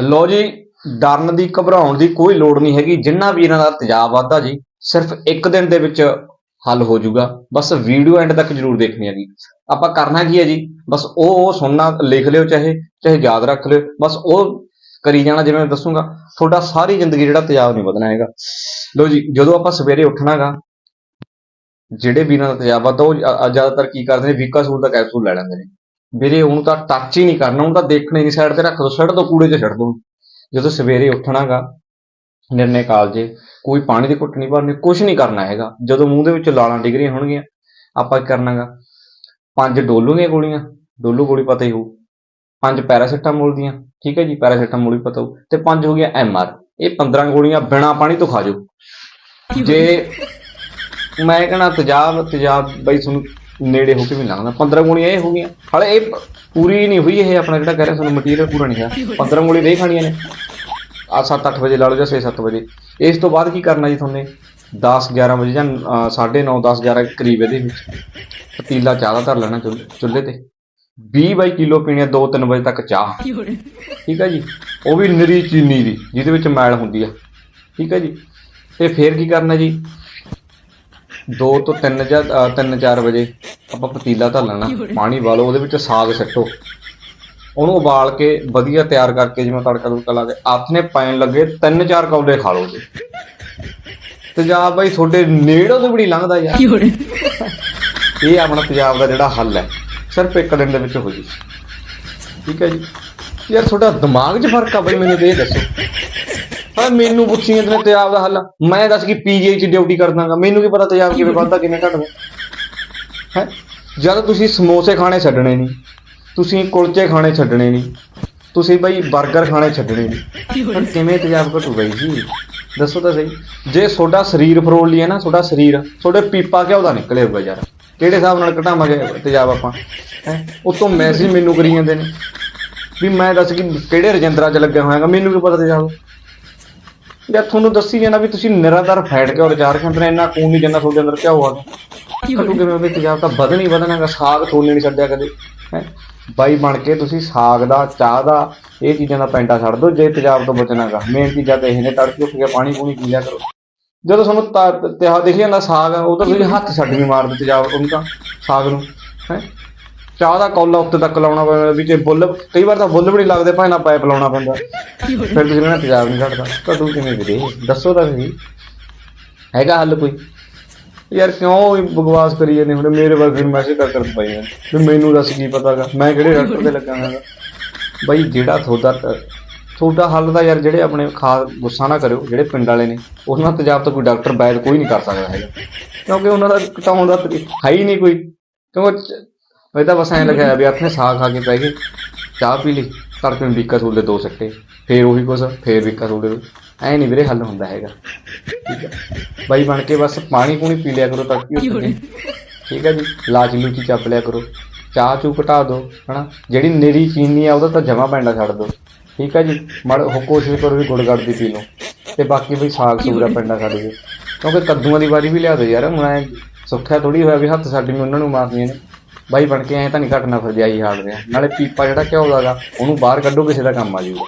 ਲੋ ਜੀ, ਡਰਨ ਦੀ, ਘਬਰਾਉਣ ਦੀ ਕੋਈ ਲੋੜ ਨਹੀਂ ਹੈਗੀ। ਜਿੰਨਾ ਵੀ ਇਹਨਾਂ ਦਾ ਤੇਜ਼ਾਬ ਵੱਧਦਾ ਜੀ, ਸਿਰਫ ਇੱਕ ਦਿਨ ਦੇ ਵਿੱਚ ਹੱਲ ਹੋ ਜਾਊਗਾ। ਬਸ ਵੀਡੀਓ ਐਂਡ ਤੱਕ ਜਰੂਰ ਦੇਖਣੀ ਹੈ ਜੀ ਆਪਾਂ ਕਰਨਾ ਕੀ ਹੈ ਜੀ? ਬਸ ਉਹ ਉਹ ਸੁਣਨਾ, ਲਿਖ ਲਿਓ ਚਾਹੇ ਚਾਹੇ ਯਾਦ ਰੱਖ ਲਿਓ। ਬਸ ਉਹ ਕਰੀ ਜਾਣਾ ਜਿਵੇਂ ਮੈਂ ਦੱਸੂਗਾ। ਤੁਹਾਡਾ ਸਾਰੀ ਜ਼ਿੰਦਗੀ ਜਿਹੜਾ ਤੇਜ਼ਾਬ ਨਹੀਂ ਵਧਣਾ ਹੈਗਾ। ਲੋ ਜੀ, ਜਦੋਂ ਆਪਾਂ ਸਵੇਰੇ ਉੱਠਣਾਗਾ, ਜਿਹੜੇ ਵੀਰਾਂ ਦਾ ਤੇਜ਼ਾਬ ਵੱਧਦਾ, ਉਹ ਜ਼ਿਆਦਾਤਰ ਕੀ ਕਰਦੇ ਨੇ? ਵੀਕਾ ਸੂਲ ਦਾ ਕੈਪਸੂਲ ਲੈ ਲੈਂਦੇ ਨੇ। ਵੀਰੇ, ਉਹਨੂੰ ਤਾਂ ਟੱਚ ਹੀ ਨਹੀਂ ਕਰਨਾ, ਉਹਨੂੰ ਤਾਂ ਦੇਖਣਾ ਨਹੀਂ ਸਾਈਡ ਤੇ ਰੱਖ ਦੋ ਛੱਡ ਦੋ, ਕੂੜੇ 'ਚ ਛੱਡ ਦੋ। ਜਦੋਂ ਸਵੇਰੇ ਉੱਠਣਾਗਾ, ਨਿਰਣੇ ਕਾਲਜੇ, ਕੋਈ ਪਾਣੀ ਦੀ ਘੁੱਟ ਨਹੀਂ ਭਰਨੀ ਕੁਝ ਨਹੀਂ ਕਰਨਾ ਹੈਗਾ। ਜਦੋਂ ਮੂੰਹ ਦੇ ਵਿੱਚ ਲਾਲਾਂ ਡਿੱਗ ਰਹੀਆਂ ਹੋਣਗੀਆਂ, ਆਪਾਂ ਕੀ ਕਰਨਾਗਾ? ਪੰਜ ਡੋਲੂ ਦੀਆਂ ਗੋਲੀਆਂ, ਡੋਲੂ ਗੋਲੀ ਪਤਾ ਹੀ ਹੋਊ। ਪੰਜ ਪੈਰਾਸੀਟਾਮੋਲ ਦੀਆਂ, ਠੀਕ ਹੈ ਜੀ, ਪੈਰਾਸੀਟਾਮੋਲ ਵੀ ਪਤਾ ਹੋਊ। ਤੇ ਪੰਜ ਹੋ ਗਿਆ ਐਮ ਆਰ। ਇਹ 15 ਗੋਲੀਆਂ ਬਿਨਾ ਪਾਣੀ ਤੋਂ ਖਾ ਜਾਓ। ਜੇ ਮੈਂ ਕਹਣਾ ਤਜਾਬ ਤਜਾਬ ਬਈ ਤੁਹਾਨੂੰ ਨੇੜੇ ਹੋ ਕੇ ਵੀ ਲੰਘਦਾ। 15 ਗੋਲੀਆਂ ਇਹ ਹੋ ਗਈਆਂ। ਹਲੇ ਇਹ ਪੂਰੀ ਨਹੀਂ ਹੋਈ ਇਹ ਆਪਣਾ ਜਿਹੜਾ ਕਹਿ ਰਿਹਾ ਤੁਹਾਨੂੰ ਮਟੀਰੀਅਲ ਪੂਰਾ ਨਹੀਂ ਹੋਇਆ। 15 ਗੋਲੀ ਨਹੀਂ ਖਾਣੀਆਂ ਨੇ। ਆ 7-8 ਵਜੇ ਲਾ ਲਓ ਜਾਂ 6-7 ਵਜੇ। ਇਸ ਤੋਂ ਬਾਅਦ ਕੀ ਕਰਨਾ ਜੀ ਤੁਹਾਨੂੰ? 10-11 ਵਜੇ ਜਾਂ 9:30 10-11 ਕਰੀਬ ਇਹਦੇ ਵਿੱਚ। ਪਤੀਲਾ ਚਾਹ ਦਾ ਧਰ ਲੈਣਾ ਚੁੱਲ੍ਹੇ ਚੁੱਲ੍ਹੇ ਤੇ। 20 ਬਾਈ ਕਿਲੋ ਪੀਣੀ 2-3 ਵਜੇ ਤੱਕ ਚਾਹ। ਠੀਕ ਹੈ ਜੀ? ਉਹ ਵੀ ਨਰੀ ਚੀਨੀ ਦੀ, ਜਿਹਦੇ ਵਿੱਚ ਮੈਲ ਹੁੰਦੀ ਆ। ਠੀਕ ਹੈ ਜੀ? ਤੇ ਫੇਰ ਕੀ ਕਰਨਾ ਜੀ? 2 ਤੋਂ 3 ਜਾਂ 3-4 ਵਜੇ ਆਪਾਂ ਪਤੀਲਾ ਧਰ ਲੈਣਾ ਪਾਣੀ ਵਾਲੋ ਉਹਦੇ ਵਿੱਚ ਸਾਗ ਸੱਟੋ ਉਹਨੂੰ ਉਬਾਲ ਕੇ ਵਧੀਆ ਤਿਆਰ ਕਰਕੇ ਜਿਵੇਂ ਤੜਕਾ ਤੁੜਕਾ ਲਾ ਕੇ ਹੱਥ ਨੇ ਪੈਣ ਲੱਗੇ 3-4 ਕੌਲੇ ਖਾ ਲਓ ਜੀ। ਤੇਜ਼ਾਬ ਬਾਈ ਤੁਹਾਡੇ ਨੇੜੋਂ ਤੋਂ ਨਹੀਂ ਲੰਘਦਾ ਯਾਰ। ਇਹ ਆਪਣਾ ਤੇਜ਼ਾਬ ਦਾ ਜਿਹੜਾ ਹੱਲ ਹੈ ਸਿਰਫ ਇੱਕ ਦਿਨ ਦੇ ਵਿੱਚ ਹੋ ਜੀ। ਠੀਕ ਹੈ ਜੀ। ਯਾਰ ਤੁਹਾਡਾ ਦਿਮਾਗ 'ਚ ਫ਼ਰਕ ਆ ਬਈ ਮੈਨੂੰ ਇਹ ਦੱਸੋ। ਹਾਂ, ਮੈਨੂੰ ਪੁੱਛੀਆਂ ਤੇ ਤੇਜ਼ਾਬ ਦਾ ਹੱਲ। ਮੈਂ ਦੱਸ ਕਿ ਪੀਜੀਆਈ 'ਚ ਡਿਊਟੀ ਕਰਦਾਗਾ ਮੈਨੂੰ ਕੀ ਪਤਾ ਤੇਜ਼ਾਬ ਕਿਵੇਂ ਵੱਧਦਾ, ਕਿਵੇਂ ਘਟਦਾ। ਹੈ? ਜਦ ਤੁਸੀਂ ਸਮੋਸੇ ਖਾਣੇ ਛੱਡਣੇ ਨਹੀਂ, ਤੁਸੀਂ ਕੁਲਚੇ ਖਾਣੇ ਛੱਡਣੇ ਨਹੀਂ, ਤੁਸੀਂ ਬਈ 버ਗਰ ਖਾਣੇ ਛੱਡਣੇ ਨਹੀਂ, ਪਰ ਕਿਵੇਂ ਤੇਜ਼ਾਬ ਘਟੂਗਾ ਜੀ? ਦੱਸੋ ਤਾਂ ਸਹੀ। ਜੇ ਤੁਹਾਡਾ ਸਰੀਰ ਫਰੋਲ ਲਈ ਨਾ, ਤੁਹਾਡਾ ਸਰੀਰ, ਤੁਹਾਡੇ ਪੀਪਾ ਘਿਓ ਦਾ ਨਿਕਲੇਗਾ ਯਾਰ। ਕਿਹੜੇ ਹਿਸਾਬ ਨਾਲ ਘਟਾਵਾਂਗੇ ਤੇਜ਼ਾਬ ਆਪਾਂ? ਹੈ? ਉਤੋਂ ਮੈਸੇਜ ਮੈਨੂੰ ਕਰੀ ਜਾਂਦੇ ਨੇ। ਵੀ ਮੈਂ ਦੱਸ ਕਿ ਕਿਹੜੇ ਰਜਿੰਦਰਾ 'ਚ ਲੱਗਿਆ ਹੋਇਆਗਾ ਮੈਨੂੰ ਕੀ ਪਤਾ ਤੇਜ਼ਾਬ? ਯਾਰ ਤੁਹਾਨੂੰ ਦੱਸੀ ਜਾਣਾ ਵੀ ਤੁਸੀਂ ਨਿਰਾਦਾਰ ਫੈਟ ਕੇ ਔਰ ਚਾਰ ਖਾਂਦੇ ਨੇ ਇੰਨਾ ਖੂਨ ਨਹੀਂ ਜਾਂਦਾ ਤੁਹਾਡੇ ਅੰਦਰ ਕਿਆ ਹੋਆ ਘਟੂ ਕਿਵੇਂ ਵੀ ਤੇਜ਼ਾਬ ਤਾਂ ਵਧਣ ਹੀ ਵਧਣਾਗਾ ਸਾਗ ਥੋਨੇ ਨਹੀਂ ਛੱਡਿਆ ਕਦੇ ਹੈ? ਬਾਈ ਬਣ ਕੇ ਤੁਸੀਂ ਸਾਗ ਦਾ ਚਾਹ ਦਾ ਇਹ ਚੀਜ਼ਾਂ ਦਾ ਪੈਂਡਾ ਛੱਡ ਦਿਓ ਜੇ ਤੇਜ਼ਾਬ ਤੋਂ ਬਚਣਾਗਾ। ਮੇਨ ਚੀਜ਼ਾਂ ਤੇ ਇਹ ਨੇ ਤੜਕੇ ਉੱਠ ਕੇ ਪਾਣੀ ਪੂਣੀ ਪੀ ਲਿਆ ਕਰੋ। ਜਦੋਂ ਤੁਹਾਨੂੰ ਤਾ- ਤਿਹਾ ਦਿਖ ਜਾਂਦਾ ਸਾਗ ਉਹ ਤਾਂ ਤੁਸੀਂ ਹੱਥ ਛੱਡ ਵੀ ਮਾਰਦੇ ਤੇਜ਼ਾਬ ਉਹਨੂੰ ਤਾਂ ਸਾਗ ਨੂੰ ਹੈ? ਚਾਹ ਦਾ ਕੌਲਾ ਉੱਤੇ ਤੱਕ ਲਾਉਣਾ ਪੈਂਦਾ ਵਿੱਚ ਬੁੱਲ, ਕਈ ਵਾਰ ਤਾਂ ਬੁੱਲ ਵੀ ਨਹੀਂ ਲੱਗਦੇ, ਭਾਵੇਂ ਨਾ ਪਾਈਪ ਲਾਉਣਾ ਪੈਂਦਾ। ਫਿਰ ਤੁਸੀਂ ਕਹਿੰਦੇ ਤੇਜ਼ਾਬ ਨਹੀਂ ਘਟਦਾ ਕਦੋਂ ਕਿਵੇਂ ਵੀਰੇ? ਦੱਸੋ ਤਾਂ ਸਹੀ। ਹੈਗਾ ਹੱਲ ਕੋਈ? ਯਾਰ ਕਿਉਂ ਇਹ ਕਰੀ ਜਾਂਦੇ ਹੁਣ ਮੇਰੇ ਵਰਗੇ ਨੂੰ ਮੈਸੇਜ ਕਰ ਕਰ ਪਏ ਨੇ ਵੀ ਮੈਨੂੰ ਦੱਸ ਕੀ ਪਤਾਗਾ? ਮੈਂ ਕਿਹੜੇ ਡਾਕਟਰ ਤੇ ਲੱਗਾ ਹੋਇਆਗਾ ਬਈ ਜਿਹੜਾ ਤੁਹਾਡਾ ਤੁਹਾਡਾ ਹੱਲ ਦਾ ਯਾਰ ਜਿਹੜੇ ਆਪਣੇ ਖਾਸ ਗੁੱਸਾ ਨਾ ਕਰਿਓ, ਜਿਹੜੇ ਪਿੰਡ ਵਾਲੇ ਨੇ, ਉਹਨਾਂ ਤੇਜ਼ਾਬ ਤਾਂ ਕੋਈ ਡਾਕਟਰ ਬੈਦ ਕੋਈ ਨਹੀਂ ਕਰ ਸਕਦਾ ਹੈਗਾ। ਕਿਉਂਕਿ ਉਹਨਾਂ ਦਾ ਘਟਾਉਣ ਦਾ ਤਰੀਕਾ ਹੈ ਹੀ ਨਹੀਂ ਕੋਈ। ਕਿਉਂਕਿ ਇਹ ਤਾਂ ਬਸ ਐਂ ਲੱਗਿਆ ਵੀ ਆਪਣੇ ਸਾਗ ਖਾ ਕੇ ਪੈ ਗਏ ਚਾਹ ਪੀ ਲਈ ਤੜਕੇ ਨੂੰ ਵਿੱਕਾ ਸੂਲ ਦੇ ਦੋ ਸੱਟੇ ਫੇਰ ਉਹੀ ਕੁਛ ਫੇਰ ਵਿੱਕਾ ਸੂਲ ਦੇ ਐਂ ਨਹੀਂ ਵੀਰੇ ਹੱਲ ਹੁੰਦਾ ਹੈਗਾ ਠੀਕ ਹੈ? ਬਾਈ ਬਣ ਕੇ ਬਸ ਪਾਣੀ ਪੂਣੀ ਪੀ ਲਿਆ ਕਰੋ ਉੱਠ ਕੇ ਠੀਕ ਹੈ ਜੀ ਲਾਚ ਲੂਚੀ ਚੱਪ ਲਿਆ ਕਰੋ ਚਾਹ ਚੂ ਘਟਾ ਦਿਓ ਹਨਾ? ਜਿਹੜੀ ਨੇਰੀ ਚੀਨੀ ਆ ਉਹਦਾ ਤਾਂ ਜਮਾ ਪੈਂਡਾ ਛੱਡ ਦਿਓ ਠੀਕ ਹੈ ਜੀ? ਮੜ ਹੋ ਕੋਸ਼ਿਸ਼ ਕਰੋ ਵੀ ਗੁੜ ਗੜ ਦੀ ਪੀ ਲਓ ਤੇ ਬਾਕੀ ਬਈ ਸਾਗ ਸੂਰਾ ਪੈਂਡਾ ਛੱਡ ਦਿਓ ਕਿਉਂਕਿ ਕੱਦੂਆਂ ਦੀ ਵਾਰੀ ਵੀ ਲਿਆ ਦਿਓ ਯਾਰ ਹੁਣ ਐ ਸੁੱਖਿਆ ਥੋੜੀ ਹੋਇਆ ਵੀ ਹੱਥ ਸਾਡੇ ਨੂੰ ਉਹਨਾਂ ਨੂੰ ਮਾਰਨੀਆਂ ਨੇ। ਬਾਈ ਬਣ ਕੇ ਐ ਤਾਂ ਨਹੀਂ ਘਟਣਾ ਫਿਰ ਜਾਈ ਹਾਲ ਰਿਹਾ। ਨਾਲੇ ਪੀਪਾ ਜਿਹੜਾ ਘਿਓ ਦਾ ਉਹਨੂੰ ਬਾਹਰ ਕੱਢੋ, ਕਿਸੇ ਦਾ ਕੰਮ ਆ ਜਾਊਗਾ